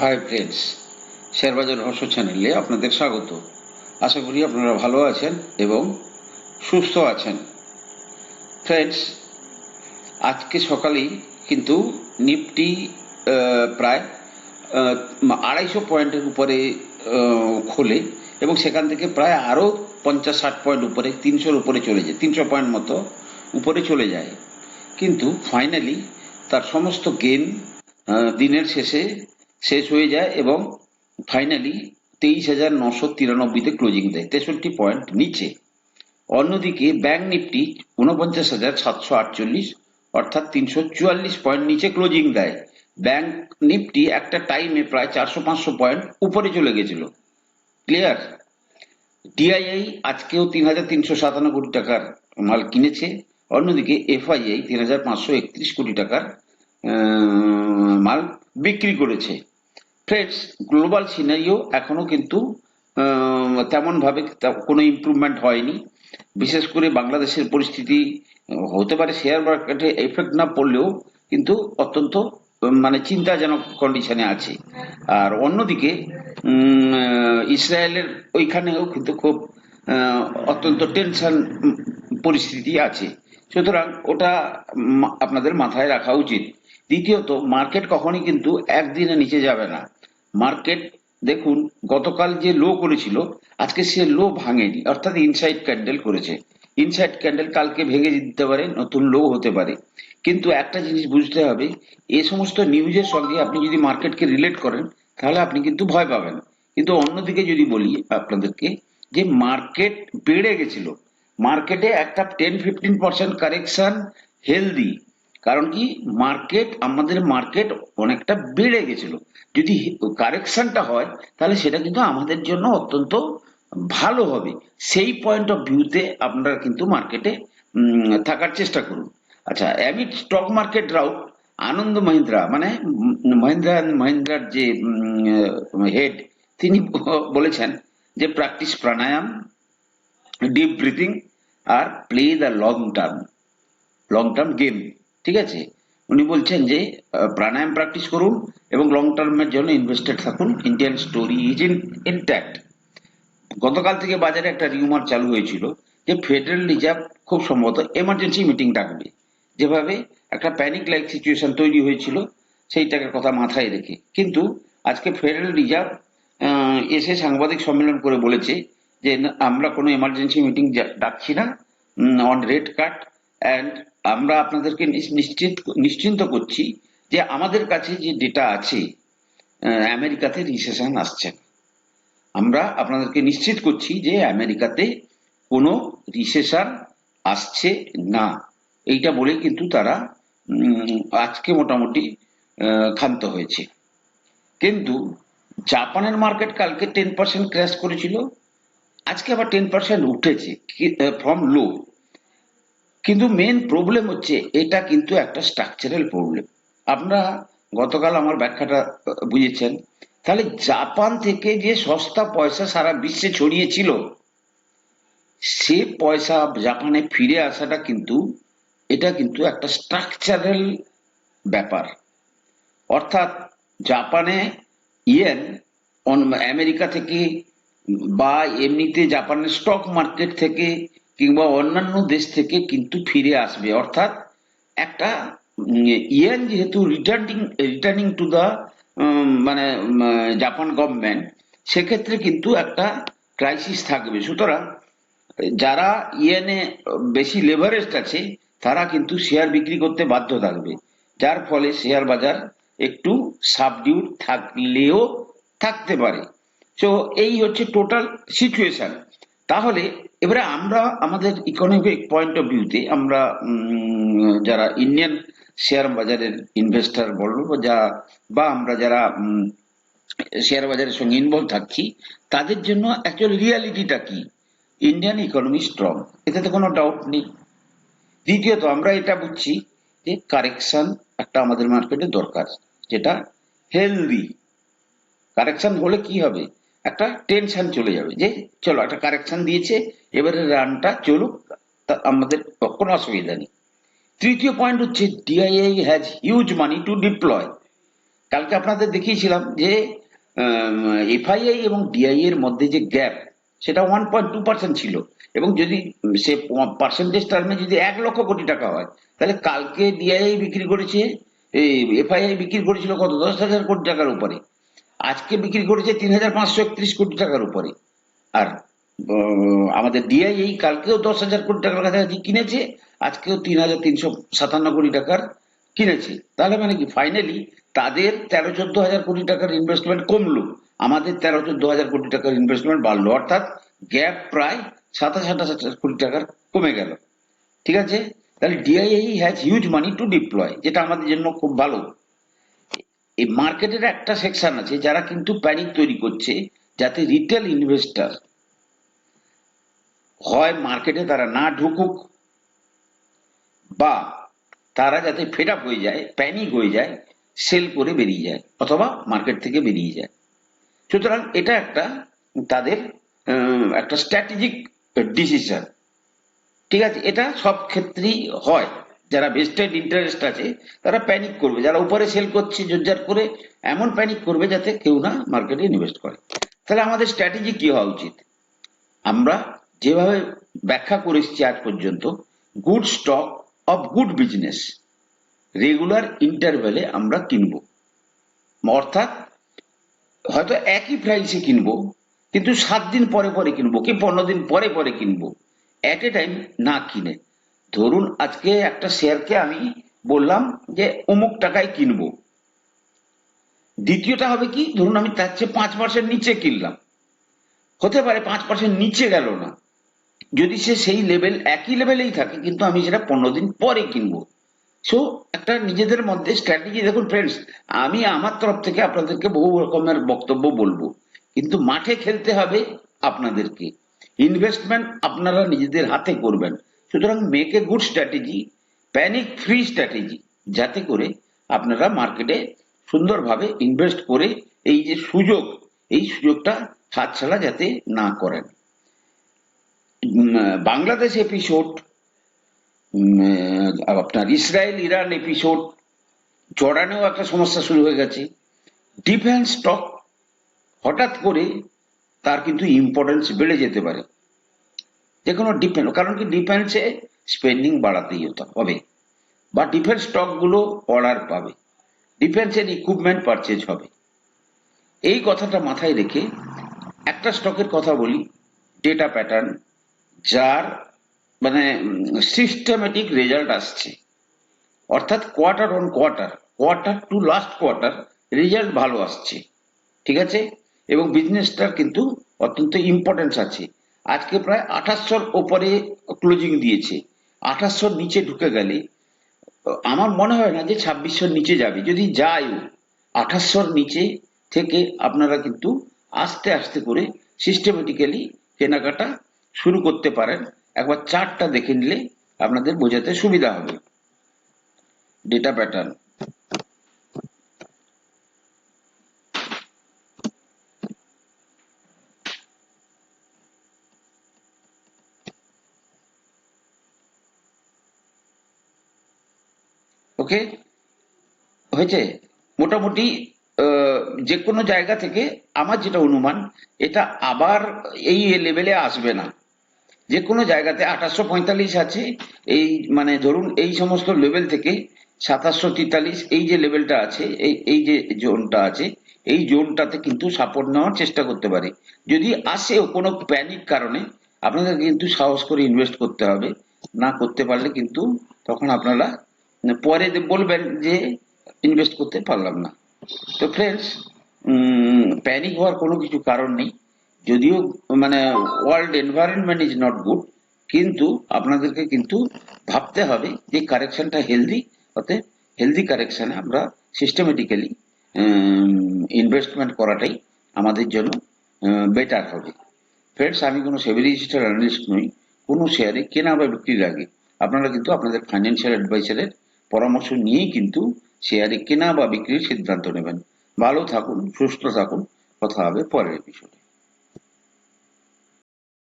Hi friends শেয়ারবাজার রহস্য চ্যানেলে আপনাদের স্বাগত। আশা করি আপনারা ভালো আছেন এবং সুস্থ আছেন। ফ্রেন্ডস আজকে সকালেই কিন্তু নিফটি প্রায় আড়াইশো পয়েন্টের উপরে খোলে এবং সেখান থেকে প্রায় আরও পঞ্চাশ, ষাট পয়েন্ট উপরে, তিনশোর উপরে চলে যায়, তিনশো পয়েন্ট মতো উপরে চলে যায়। কিন্তু ফাইনালি তার সমস্ত গেম দিনের শেষে শেষ হয়ে যায় এবং ফাইনালি তেইশ হাজার নশো তিরানব্বইতে ক্লোজিং দেয়। তেষট্টি পয়েন্ট নিচে। অন্যদিকে ব্যাংক নিফটি উনপঞ্চাশ হাজার সাতশো আটচল্লিশ, অর্থাৎ তিনশো চুয়াল্লিশ পয়েন্ট নিচে ক্লোজিং দেয়। ব্যাংক নিফটি একটা টাইমে প্রায় চারশো পাঁচশো পয়েন্ট উপরে চলে গেছিল। ক্লিয়ার ডিআইআই আজকেও তিন হাজার তিনশো সাতান্ন কোটি টাকার মাল কিনেছে। অন্যদিকে এফআইআই তিন হাজার পাঁচশো একত্রিশ কোটি টাকার মাল বিক্রি করেছে। ফ্রেন্ডস গ্লোবাল সিনারিও এখনও কিন্তু তেমনভাবে কোনো ইমপ্রুভমেন্ট হয়নি। বিশেষ করে বাংলাদেশের পরিস্থিতি, হতে পারে শেয়ার মার্কেটে এফেক্ট না পড়লেও কিন্তু অত্যন্ত মানে চিন্তাজনক কন্ডিশনে আছে। আর অন্যদিকে ইসরায়েলের ওইখানেও কিন্তু খুব অত্যন্ত টেনশন পরিস্থিতি আছে। সুতরাং ওটা আপনাদের মাথায় রাখা উচিত। দ্বিতীয়ত মার্কেট কখনই কিন্তু একদিনে নিচে যাবে না। মার্কেট, দেখুন, গতকাল যে লো করেছিল, আজকে সে লো ভাঙেনি, অর্থাৎ ইনসাইড ক্যান্ডেল করেছে। ইনসাইড ক্যান্ডেল কালকে ভেঙে দিতে পারে, নতুন লো হতে পারে। কিন্তু একটা জিনিস বুঝতে হবে, এ সমস্ত নিউজের সঙ্গে আপনি যদি মার্কেটকে রিলেট করেন, তাহলে আপনি কিন্তু ভয় পাবেন। কিন্তু অন্যদিকে যদি বলি আপনাদেরকে, যে মার্কেট বেড়ে গেছিল, মার্কেটে একটা ten fifteen percent correction healthy কারণ কি? মার্কেট আমাদের মার্কেট অনেকটা বেড়ে গেছিল। যদি কারেকশনটা হয়, তাহলে সেটা কিন্তু আমাদের জন্য অত্যন্ত ভালো হবে। সেই পয়েন্ট অফ ভিউতে আপনারা কিন্তু মার্কেটে থাকার চেষ্টা করুন। আচ্ছা amid stock market rout Anand Mahindra মানে মহিন্দ্রা অ্যান্ড মহিন্দ্রার যে হেড তিনি বলেছেন যে practice pranayama deep breathing R play the long term long term game ঠিক আছে? উনি বলছেন যে প্রাণায়াম প্র্যাকটিস করুন এবং লং টার্মের জন্য ইনভেস্টেড থাকুন। Indian story is in intact গতকাল থেকে বাজারে একটা রিউমার চালু হয়েছিল যে ফেডারেল রিজার্ভ খুব সম্ভবত এমার্জেন্সি মিটিং ডাকবে। যেভাবে একটা প্যানিক লাইক সিচুয়েশন তৈরি হয়েছিল, সেইটাকে কথা মাথায় রেখে। কিন্তু আজকে ফেডারেল রিজার্ভ এসে সাংবাদিক সম্মেলন করে বলেছে যে আমরা কোনো এমার্জেন্সি মিটিং ডাকছি না। অন রেড কাট অ্যান্ড আমরা আপনাদেরকে নিশ্চিত, নিশ্চিন্ত করছি যে আমাদের কাছে যে ডেটা আছে আমেরিকাতে রিসেশন আসছে আমরা আপনাদেরকে নিশ্চিত করছি যে আমেরিকাতে কোনো রিসেশন আসছে না। এইটা বলে কিন্তু তারা আজকে মোটামুটি ক্ষান্ত হয়েছে। কিন্তু জাপানের মার্কেট কালকে টেন পার্সেন্ট ক্র্যাশ করেছিল। আজকে আবার টেন পার্সেন্ট উঠেছে ফ্রম লো কিন্তু মেন প্রবলেম হচ্ছে, এটা কিন্তু একটা স্ট্রাকচারাল প্রবলেম আপনারা গতকাল আমার ব্যাখ্যাটা বুঝেছেন। তাহলে জাপান থেকে যে সস্তা পয়সা সারা বিশ্বে ছড়িয়েছিল সে পয়সা জাপানে ফিরে আসাটা কিন্তু, এটা কিন্তু একটা স্ট্রাকচারাল ব্যাপার। অর্থাৎ জাপানে ইয়েন আমেরিকা থেকে বা এমনিতে জাপানের স্টক মার্কেট থেকে কিংবা অন্যান্য দেশ থেকে কিন্তু ফিরে আসবে। অর্থাৎ একটা ইয়েন যেহেতু রিটার্নিং রিটার্নিং টু দা মানে জাপান গভর্নমেন্ট সেক্ষেত্রে কিন্তু একটা ক্রাইসিস থাকবে। সুতরাং যারা ইয়েনে বেশি লেভারেজড আছে, তারা কিন্তু শেয়ার বিক্রি করতে বাধ্য থাকবে। যার ফলে শেয়ার বাজার একটু সাবডিউড থাকলেও থাকতে পারে। তো এই হচ্ছে টোটাল সিচুয়েশন তাহলে এবারে আমরা আমাদের ইকোনমিক পয়েন্ট অফ ভিউতে আমরা যারা ইন্ডিয়ান শেয়ার বাজারের ইনভেস্টর বলব যা, বা আমরা যারা শেয়ার বাজারের সঙ্গে ইনভলভ থাকছি, তাদের জন্য অ্যাকচুয়াল রিয়ালিটিটা কি? ইন্ডিয়ান ইকোনমি স্ট্রং এতে তো কোনো ডাউট নেই। দ্বিতীয়ত আমরা এটা বুঝছি যে কারেকশন একটা আমাদের মার্কেটে দরকার, যেটা হেলদি কারেকশন হলে কি হবে? একটা টেনশন চলে যাবে যে, চলো একটা কারেকশন দিয়েছে, এবারে রানটা চলুক আমাদের কোনো অসুবিধা নেই। তৃতীয় পয়েন্ট হচ্ছে DII has huge money to deploy কালকে আপনাদের দেখিয়েছিলাম যে এফআইআই এবং ডিআই এর মধ্যে যে গ্যাপ সেটা ওয়ান পয়েন্ট টু পার্সেন্ট ছিল। এবং যদি সে পার্সেন্টেজ টার্মে যদি এক লক্ষ কোটি টাকা হয়, তাহলে কালকে ডিআইআই বিক্রি করেছে এফআইআই বিক্রি করেছিল কত? দশ হাজার কোটি টাকার উপরে। আজকে বিক্রি করেছে তিন হাজার পাঁচশো একত্রিশ কোটি টাকার উপরে। আর আমাদের ডিআইআই কালকেও দশ হাজার কোটি টাকার কাছাকাছি কিনেছে, আজকেও তিন হাজার তিনশো সাতান্ন কোটি টাকার কিনেছে। তাহলে মানে কি? ফাইনালি তাদের তেরো চোদ্দ হাজার কোটি টাকার ইনভেস্টমেন্ট কমলো। আমাদের তেরো চোদ্দ হাজার কোটি টাকার ইনভেস্টমেন্ট বাড়লো। অর্থাৎ গ্যাপ প্রায় সাতাশ আঠাশ হাজার কোটি টাকার কমে গেল। ঠিক আছে? তাহলে DII has huge money to deploy যেটা আমাদের জন্য খুব ভালো। এই মার্কেটের একটা সেকশন আছে যারা কিন্তু প্যানিক তৈরি করছে যাতে রিটেল ইনভেস্টর হয় মার্কেটে তারা না ঢুকুক বা তারা যাতে ফেড আপ হয়ে যায় প্যানিক হয়ে যায় সেল করে বেরিয়ে যায় অথবা মার্কেট থেকে বেরিয়ে যায়। সুতরাং এটা একটা তাদের একটা স্ট্র্যাটেজিক ডিসিশন ঠিক আছে, এটা সব ক্ষেত্রেই হয়। যারা ভেস্টেড ইন্টারেস্ট আছে, তারা প্যানিক করবে। যারা উপরে সেল করছে, জোরজার করে এমন প্যানিক করবে যাতে কেউ না মার্কেটে ইনভেস্ট করে। তাহলে আমাদের স্ট্র্যাটেজি কি হওয়া উচিত? আমরা যেভাবে ব্যাখ্যা করে এসেছি আজ পর্যন্ত good stock of good business regular ইন্টারভ্যালে আমরা কিনবো। অর্থাৎ হয়তো একই প্রাইসে কিনবো, কিন্তু সাত দিন পরে পরে কিনবো, কি পনেরো দিন পরে পরে কিনবো অ্যাট এ টাইম না কিনে। ধরুন আজকে একটা শেয়ারকে আমি বললাম যে অমুক টাকায় কিনবো। দ্বিতীয়টা হবে কি, ধরুন আমি তার চেয়ে পাঁচ পার্সেন্ট নিচে কিনলাম। হতে পারে পাঁচ পার্সেন্ট নিচে গেল না। যদি সে সেই লেভেল, একই লেভেলেই থাকে, কিন্তু আমি সেটা পনেরো দিন পরে কিনবো। সো একটা নিজেদের মধ্যে স্ট্র্যাটেজি দেখুন ফ্রেন্ডস আমি আমার তরফ থেকে আপনাদেরকে বহু রকমের বক্তব্য বলব। কিন্তু মাঠে খেলতে হবে আপনাদেরকে। ইনভেস্টমেন্ট আপনারা নিজেদের হাতে করবেন। সুতরাং make a good strategy panic free strategy যাতে করে আপনারা মার্কেটে সুন্দরভাবে ইনভেস্ট করে এই যে সুযোগ, এই সুযোগটা হাতছাড়া যাতে না করেন। বাংলাদেশ এপিসোড আপনার ইসরায়েল ইরান এপিসোড জর্ডানেও একটা সমস্যা শুরু হয়ে গেছে। ডিফেন্স স্টক হঠাৎ করে তার কিন্তু ইম্পর্টেন্স বেড়ে যেতে পারে। যে কোনো ডিফেন্স কারণ কি ডিফেন্সে স্পেন্ডিং বাড়াতেই হতে হবে। বা ডিফেন্স স্টকগুলো অর্ডার পাবে। ডিফেন্সের ইকুইপমেন্ট পারচেজ হবে। এই কথাটা মাথায় রেখে একটা স্টকের কথা বলি ডেটা প্যাটার্ন যার মানে সিস্টেমেটিক রেজাল্ট আসছে। অর্থাৎ quarter on quarter quarter to last quarter result ভালো আসছে। ঠিক আছে? এবং বিজনেসটার কিন্তু অত্যন্ত ইম্পর্টেন্স আছে। আজকে প্রায় আঠাশশোর ওপরে ক্লোজিং দিয়েছে। আঠাশশোর নিচে ঢুকে গেলে, আমার মনে হয় না যে ছাব্বিশশোর নিচে যাবে। যদি যায়ও আঠাশশোর নিচে থেকে আপনারা কিন্তু আস্তে আস্তে করে সিস্টেমেটিক্যালি কেনাকাটা শুরু করতে পারেন। একবার চারটা দেখে নিলে আপনাদের বোঝাতে সুবিধা হবে। Data pattern okay? হয়েছে? মোটামুটি যে কোনো জায়গা থেকে আমার যেটা অনুমান, এটা আবার এই লেভেলে আসবে না। যে কোনো জায়গাতে আঠাশশো পঁয়তাল্লিশ আছে, এই মানে ধরুন এই সমস্ত লেভেল থেকে সাতাশশো তেতাল্লিশ, এই যে লেভেলটা আছে, এই এই যে জোনটা আছে, এই জোনটাতে কিন্তু সাপোর্ট নেওয়ার চেষ্টা করতে পারে। যদি আসেও কোনো প্যানিক কারণে, আপনাদের কিন্তু সাহস করে ইনভেস্ট করতে হবে। না করতে পারলে কিন্তু তখন আপনারা পরে বলবেন যে ইনভেস্ট করতে পারলাম না। তো ফ্রেন্ডস প্যানিক হওয়ার কোনো কিছু কারণ নেই। যদিও মানে world environment is not good কিন্তু আপনাদেরকে কিন্তু ভাবতে হবে যে কারেকশনটা হেলদি অতএব হেলদি কারেকশনে আমরা সিস্টেমেটিক্যালি ইনভেস্টমেন্ট করাটাই আমাদের জন্য বেটার হবে। ফ্রেন্ডস আমি কোনো সেভি রেজিস্টার অ্যানালিস্ট নই, কোনো শেয়ারে কেনা বা বিক্রির আগে। আপনারা কিন্তু আপনাদের ফাইন্যান্সিয়াল অ্যাডভাইসারের পরামর্শ নিয়েই কিন্তু শেয়ারে কেনা বা বিক্রির সিদ্ধান্ত নেবেন। ভালো থাকুন, সুস্থ থাকুন। কথা হবে পরের এপিসোডে।